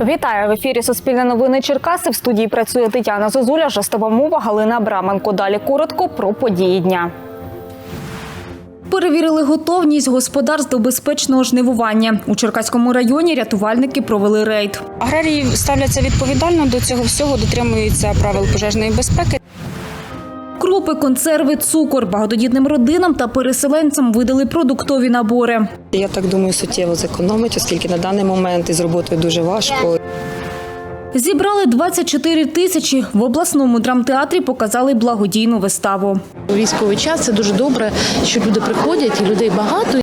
Вітаю в ефірі Суспільне новини Черкаси. В студії працює Тетяна Зозуля, жестова мова Галина Абраменко. Далі коротко про події дня. Перевірили готовність господарств до безпечного жнивування. У Черкаському районі рятувальники провели рейд. Аграрії ставляться відповідально до цього всього, дотримуються правил пожежної безпеки. Крупи, консерви, цукор багатодітним родинам та переселенцям видали продуктові набори. Я так думаю, суттєво зекономить, оскільки на даний момент із роботою дуже важко. Зібрали 24 тисячі. В обласному драмтеатрі показали благодійну виставу. У військовий час це дуже добре, що люди приходять і людей багато.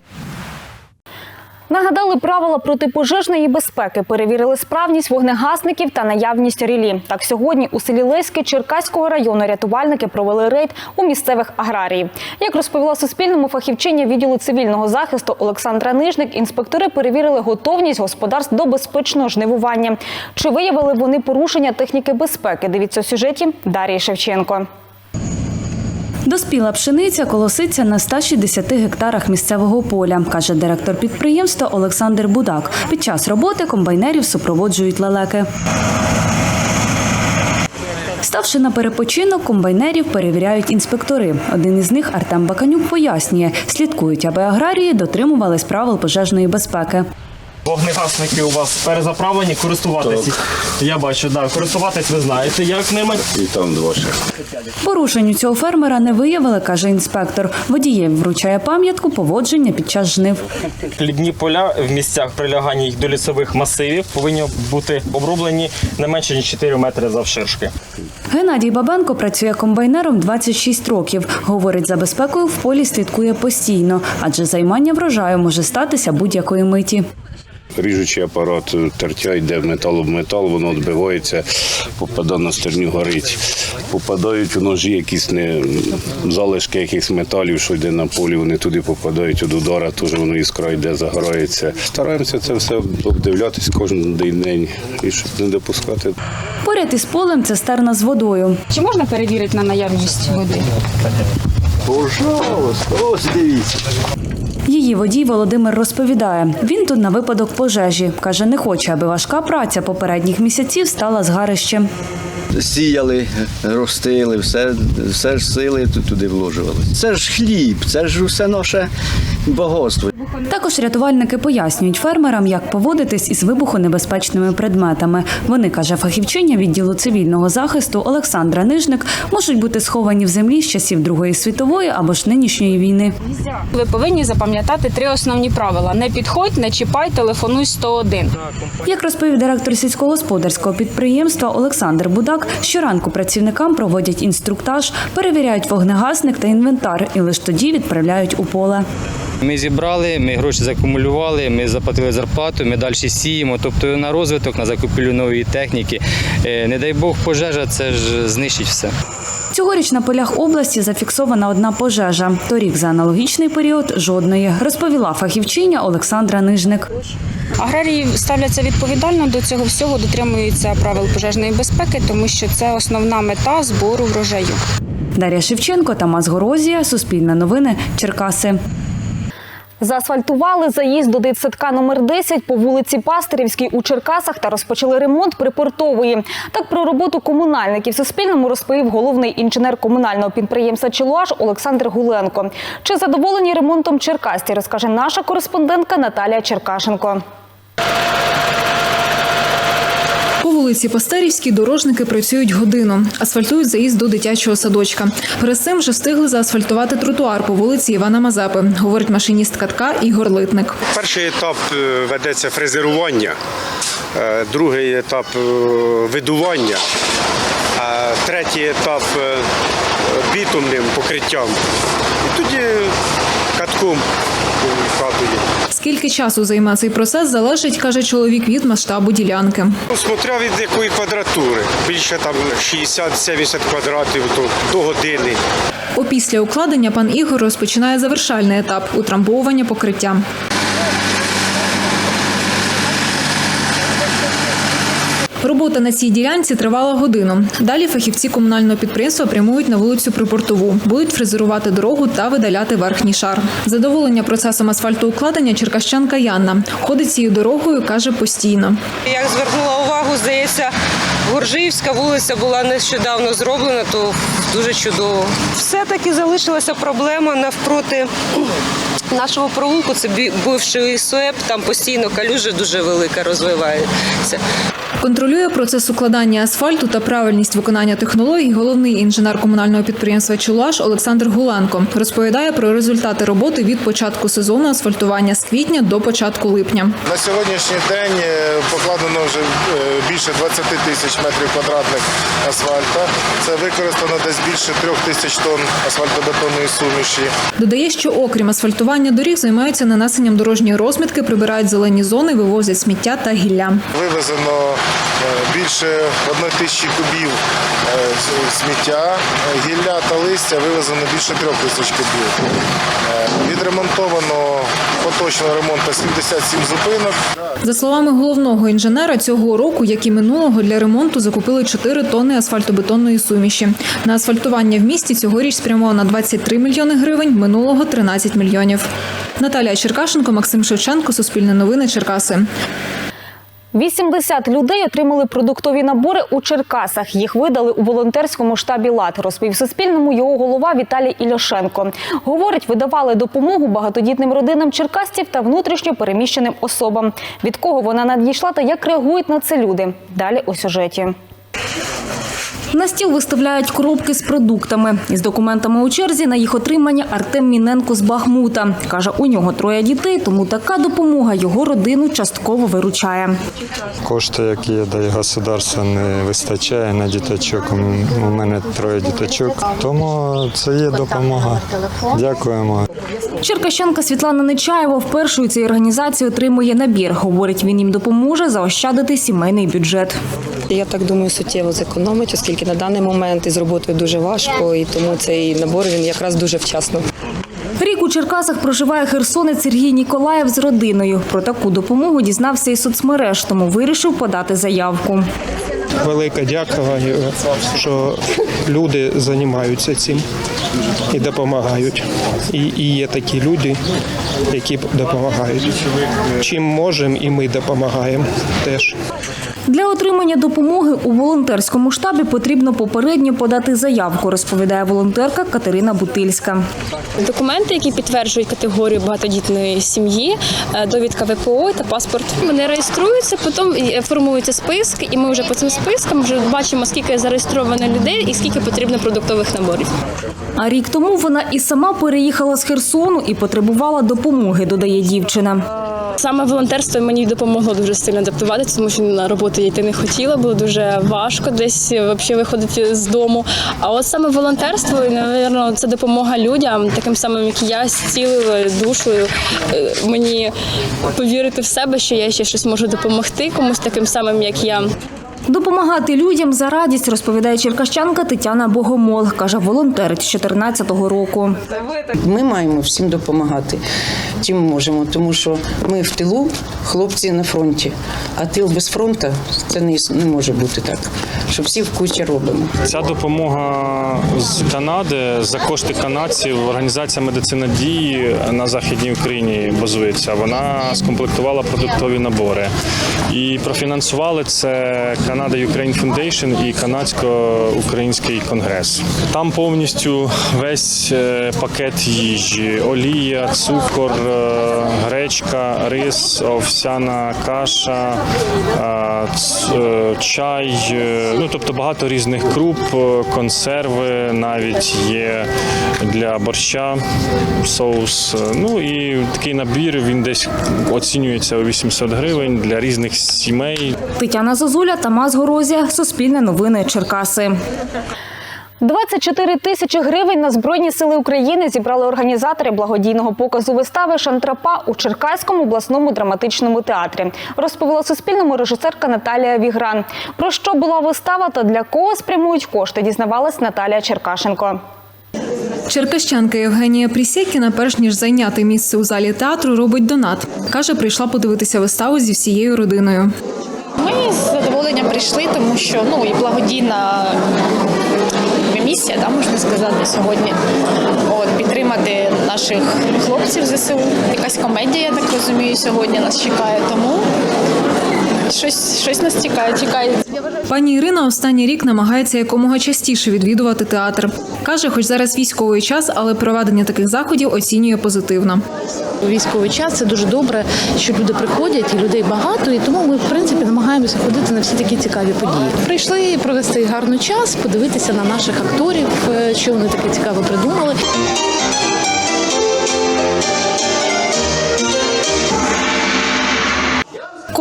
Нагадали правила протипожежної безпеки, перевірили справність вогнегасників та наявність релі. Так сьогодні у селі Леське Черкаського району рятувальники провели рейд у місцевих аграріїв. Як розповіла Суспільному фахівчиня відділу цивільного захисту Олександра Нижник, інспектори перевірили готовність господарств до безпечного жнивування. Чи виявили вони порушення техніки безпеки? Дивіться у сюжеті Дарії Шевченко. Доспіла пшениця колоситься на 160 гектарах місцевого поля, каже директор підприємства Олександр Будак. Під час роботи комбайнерів супроводжують лелеки. Ставши на перепочинок, комбайнерів перевіряють інспектори. Один із них Артем Баканюк пояснює, слідкують, аби аграрії дотримувались правил пожежної безпеки. Вогнегасники у вас перезаправлені, користуватись. Я бачу, да, користуватись ви знаєте, як ними. І там два ще. Порушень у цього фермера не виявили, каже інспектор. Водієв вручає пам'ятку поводження під час жнив. Хлібні поля в місцях прилягання їх до лісових масивів повинні бути оброблені не менше ніж 4 метри завширшки. Геннадій Бабенко працює комбайнером 26 років. Говорить, за безпекою в полі слідкує постійно, адже займання врожаю може статися будь-якої миті. Ріжучий апарат тертя йде метал об метал, воно відбивається, попадає на стерню, горить. Попадають у ножі якісь не залишки якихось металів, що йде на полі, вони туди попадають від удара, теж воно іскра йде, загорається. Стараємося це все обдивлятись кожен день і щоб не допускати. Поряд із полем цистерна з водою. Чи можна перевірити на наявність води? Пожалуйста, ось дивіться. Її водій Володимир розповідає, він тут на випадок пожежі. Каже, не хоче, аби важка праця попередніх місяців стала згарищем. Сіяли, ростили, все, все ж сили тут туди вложували. Це ж хліб, це ж усе наше багатство. Також рятувальники пояснюють фермерам, як поводитись із вибухонебезпечними предметами. Вони, каже фахівчиня відділу цивільного захисту Олександра Нижник, можуть бути сховані в землі з часів Другої світової або ж нинішньої війни. Ви повинні запам'ятати три основні правила: не підходь, не чіпай, телефонуй 101. Як розповів директор сільськогосподарського підприємства Олександр Будак, щоранку працівникам проводять інструктаж, перевіряють вогнегасник та інвентар і лише тоді відправляють у поле. Ми зібрали, ми гроші закумулювали, ми заплатили зарплату, ми далі сіємо. Тобто на розвиток, на закупівлю нової техніки. Е, Не дай Бог, пожежа це ж знищить все. Цьогоріч на полях області зафіксована одна пожежа. Торік за аналогічний період жодної, розповіла фахівчиня Олександра Нижник. Аграрії ставляться відповідально до цього всього, дотримуються правил пожежної безпеки, тому що це основна мета збору врожаю. Дар'я Шевченко, Тамас Горозія, Суспільне новини, Черкаси. Заасфальтували заїзд до дитсадка номер 10 по вулиці Пастирівській у Черкасах та розпочали ремонт припортової. Так про роботу комунальників Суспільному розповів головний інженер комунального підприємства «Челуаш» Олександр Гуленко. Чи задоволені ремонтом Черкасті, розкаже наша кореспондентка Наталія Черкашенко. Вулиці Пастерівській дорожники працюють годину, асфальтують заїзд до дитячого садочка. Перед цим вже встигли заасфальтувати тротуар по вулиці Івана Мазепи, говорить машиніст катка Ігор Литник. Перший етап е, ведеться фрезерування, е, другий етап е, видування, третій етап бітумним покриттям. І тоді катком катує. Скільки часу займе цей процес, залежить, каже чоловік, від масштабу ділянки. Ну, Смотря від якої квадратури. Більше там 60-70 квадратів то до години. Опісля укладення пан Ігор розпочинає завершальний етап утрамбовування покриття. Робота на цій ділянці тривала годину. Далі фахівці комунального підприємства прямують на вулицю Припортову, будуть фрезерувати дорогу та видаляти верхній шар. Задоволення процесом асфальтоукладення черкащанка Янна ходить цією дорогою, каже постійно. Як звернула увагу, здається, Гуржиївська вулиця була нещодавно зроблена, то дуже чудово. Все-таки залишилася проблема навпроти нашого провулку. Це бивший СОЕП, там постійно калюжа дуже велика розвивається. Контролює процес укладання асфальту та правильність виконання технологій головний інженер комунального підприємства Чулаш Олександр Гуленко. Розповідає про результати роботи від початку сезону асфальтування з квітня до початку липня. На сьогоднішній день більше 20 тисяч метрів квадратних асфальта. Це використано десь більше трьох тисяч тонн асфальтобетонної суміші. Додає, що окрім асфальтування доріг, займаються нанесенням дорожньої розмітки, прибирають зелені зони, вивозять сміття та гілля. Вивезено е, більше одної тисячі кубів е, сміття, Е, гілля та листя вивезено більше трьох тисяч кубів. Відремонтовано поточного ремонту 77 зупинок. За словами головного інженера, цього року, як і минулого, для ремонту закупили 4 тонни асфальтобетонної суміші. На асфальтування в місті цьогоріч спрямовано 23 мільйони гривень, минулого 13 мільйонів. Наталія Черкашенко, Максим Шевченко, Суспільне новини, Черкаси. 80 людей отримали продуктові набори у Черкасах. Їх видали у волонтерському штабі ЛАД, розповів Суспільному його голова Віталій Ільошенко. Говорить, видавали допомогу багатодітним родинам черкасців та внутрішньо переміщеним особам. Від кого вона надійшла та як реагують на це люди? Далі у сюжеті. На стіл виставляють коробки з продуктами. Із документами у черзі на їх отримання Артем Міненко з Бахмута. Каже, у нього троє дітей, тому така допомога його родину частково виручає. Кошти, які дає государство, не вистачає на діточок. У мене троє діточок, тому це є допомога. Дякуємо. Черкащанка Світлана Нечаєва вперше у цій організації отримує набір. Говорить, він їм допоможе заощадити сімейний бюджет. Я так думаю, суттєво зекономить, оскільки на даний момент із роботою дуже важко, і тому цей набор він якраз дуже вчасно. Рік у Черкасах проживає херсонець Сергій Ніколаєв з родиною. Про таку допомогу дізнався із соцмереж, тому вирішив подати заявку. Велике дякування, що люди займаються цим і допомагають. І, і є такі люди, які допомагають. Чим можемо, і ми допомагаємо теж. Для отримання допомоги у волонтерському штабі потрібно попередньо подати заявку, розповідає волонтерка Катерина Бутильська. Документи, які підтверджують категорію багатодітної сім'ї, е, довідка ВПО та паспорт. Вони реєструються, потім е, формуються списки, і ми вже по цим спискам вже бачимо, скільки зареєстровано людей і скільки потрібно продуктових наборів. А рік тому вона і сама переїхала з Херсону і потребувала допомоги, додає дівчина. Саме волонтерство мені допомогло дуже сильно адаптуватися, тому що на роботу я йти не хотіла, було дуже важко десь взагалі виходити з дому. А от саме волонтерство, і, напевно, це допомога людям, таким самим, як я, зцілила душу е, мені повірити в себе, що я ще щось можу допомогти комусь таким самим, як я. Допомагати людям за радість, розповідає черкащанка Тетяна Богомол. Каже, волонтерить з 14-го року. Ми маємо всім допомагати, чим можемо, тому що ми в тилу, хлопці на фронті, а тил без фронту це не, не може бути так, що всі в кучі робимо. Ця допомога з Канади за кошти канадців. Організація медицина дії на західній Україні базується. Вона скомплектувала продуктові набори і профінансували це Канада Ukraine Foundation і канадсько-український конгрес. Там повністю весь е, пакет їжі: олія, цукор, гречка, рис, овсяна каша, е, чай. е, Ну тобто багато різних круп, е, консерви навіть є для борща, соус. Ну і такий набір він десь оцінюється у 800 гривень для різних сімей. Тетяна Зозуля, Тамас Горозія, Суспільне новини Черкаси. 24 тисячі гривень на Збройні сили України зібрали організатори благодійного показу вистави Шантрапа у Черкаському обласному драматичному театрі. Розповіла Суспільному режисерка Наталія Вігран. Про що була вистава та для кого спрямують кошти, дізнавалась Наталія Черкашенко. Черкащанка Євгенія Прісєкіна, перш ніж зайняти місце у залі театру, робить донат. Каже, прийшла подивитися виставу зі всією родиною. Ми з задоволенням задоволенням прийшли, тому що ну і благодійна місія, да, можна сказати, сьогодні. От підтримати наших хлопців ЗСУ. Якась комедія, я так розумію, сьогодні нас чекає. Тому щось, щось нас чекає. чекає. Пані Ірина останній рік намагається якомога частіше відвідувати театр. Каже, хоч зараз військовий час, але проведення таких заходів оцінює позитивно. Військовий час це дуже добре, що люди приходять, і людей багато, і тому ми в принципі намагаємося ходити на всі такі цікаві події. Прийшли провести гарний час, подивитися на наших акторів, е, що вони таке цікаве придумали.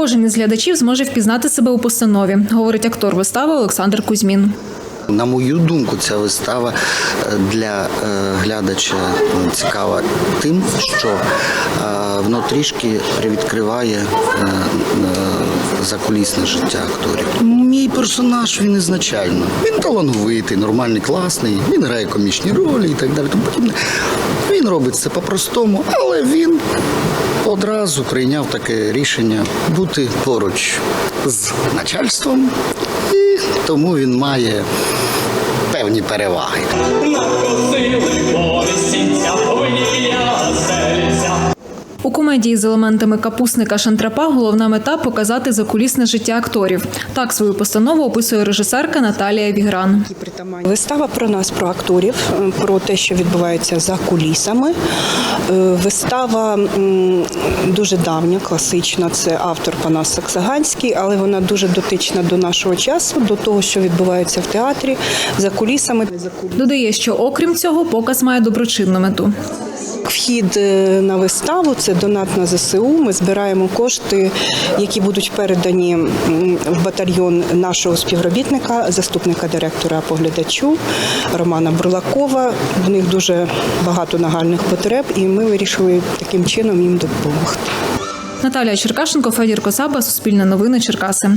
Кожен із глядачів зможе впізнати себе у постанові, говорить актор вистави Олександр Кузьмін. На мою думку, ця вистава е, для е, глядача цікава тим, що е, воно трішки привідкриває закулісне життя акторів. Мій персонаж він ізначально. Він талановитий, нормальний, класний, він грає комічні ролі і так далі. Тому. Він робить це по-простому, але він одразу прийняв таке рішення бути поруч з начальством, і тому він має певні переваги. Комедії з елементами капусника Шантрапа головна мета показати закулісне життя акторів. Так свою постанову описує режисерка Наталія Вігран. Вистава про нас, про акторів, про те, що відбувається за кулісами. Е, Вистава дуже давня, класична. Це автор Панас Саксаганський, але вона дуже дотична до нашого часу, до того, що відбувається в театрі за кулісами. Додає, що окрім цього, показ має доброчинну мету. Вхід е, на виставу це донат на ЗСУ. Ми збираємо кошти, які будуть передані в батальйон нашого співробітника, заступника директора по глядачу Романа Бурлакова. В них дуже багато нагальних потреб, і ми вирішили таким чином їм допомогти. Наталія Черкашенко, Федір Косаба, Суспільне новини, Черкаси.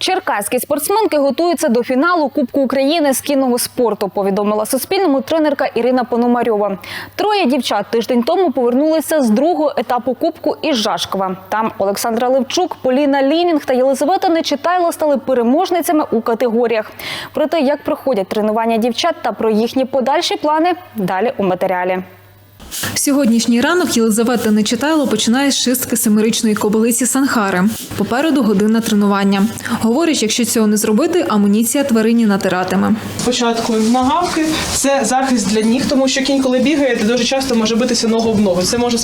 Черкаські спортсменки готуються до фіналу Кубку України з кінного спорту. Повідомила Суспільному тренерка Ірина Пономарьова. Троє дівчат тиждень тому повернулися з другого етапу Кубку із Жашкова. Там Олександра Левчук, Поліна Лінінг та Єлизавета Нечитайло стали переможницями у категоріях. Про те, як проходять тренування дівчат та про їхні подальші плани далі у матеріалі. Сьогоднішній ранок Єлизавета Нечитайло починає з шистки семиричної кобилиці Санхари. Попереду година тренування. Говорить, якщо цього не зробити, амуніція тварині натиратиме. Спочатку нагавки це захист для ніг, тому що кінь, коли бігає, ти дуже часто може битися ногу в ногу. Це може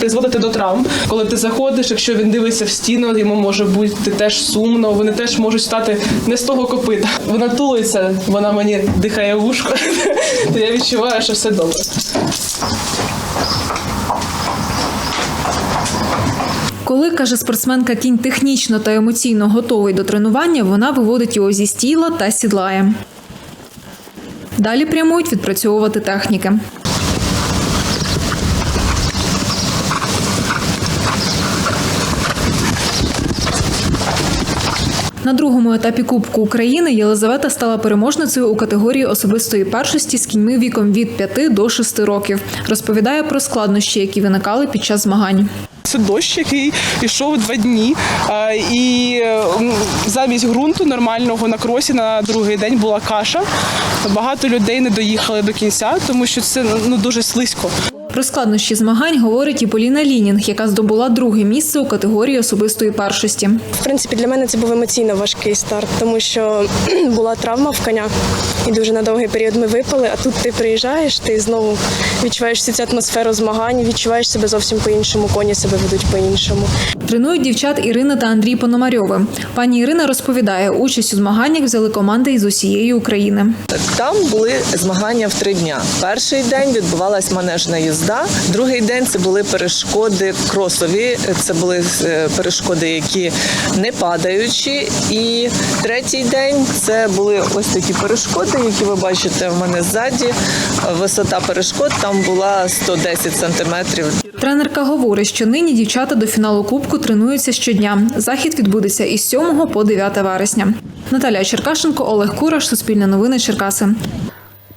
призводити до травм. Коли ти заходиш, якщо він дивиться в стіну, йому може бути теж сумно. Вони теж можуть стати не з того копита. Вона тулиться, вона мені дихає в ушко. То я відчуваю, що все добре. Коли каже спортсменка, кінь технічно та емоційно готовий до тренування, вона виводить його зі стіла та сідлає. Далі прямують відпрацьовувати техніки. На другому етапі Кубку України Єлизавета стала переможницею у категорії особистої першості з кіньми віком від 5 до 6 років. Розповідає про складнощі, які виникали під час змагань. Це дощ, який йшов два дні. І замість ґрунту нормального на кросі на другий день була каша. Багато людей не доїхали до кінця, тому що це ну дуже слизько. Про складнощі змагань говорить і Поліна Лінінг, яка здобула друге місце у категорії особистої першості. В принципі, для мене це був емоційно важкий старт, тому що була травма в коня, і дуже на довгий період ми випали. А тут ти приїжджаєш, ти знову відчуваєш всю цю атмосферу змагань, відчуваєш себе зовсім по-іншому, коні себе ведуть по-іншому. Тренують дівчат Ірина та Андрій Пономарьови. Пані Ірина розповідає, участь у змаганнях взяли команди із усієї України. Там були змагання в три дня. Перший день відбувалась манежна їзда, другий день це були перешкоди кросові. Це були е, перешкоди, які не падаючі. І третій день це були ось такі перешкоди, які ви бачите в мене ззаді. Висота перешкод там була 110 сантиметрів. Тренерка говорить, що нині дівчата до фіналу Кубку тренуються щодня. Захід відбудеться із 7 по 9 вересня. Наталія Черкашенко, Олег Кураш, Суспільне новини, Черкаси.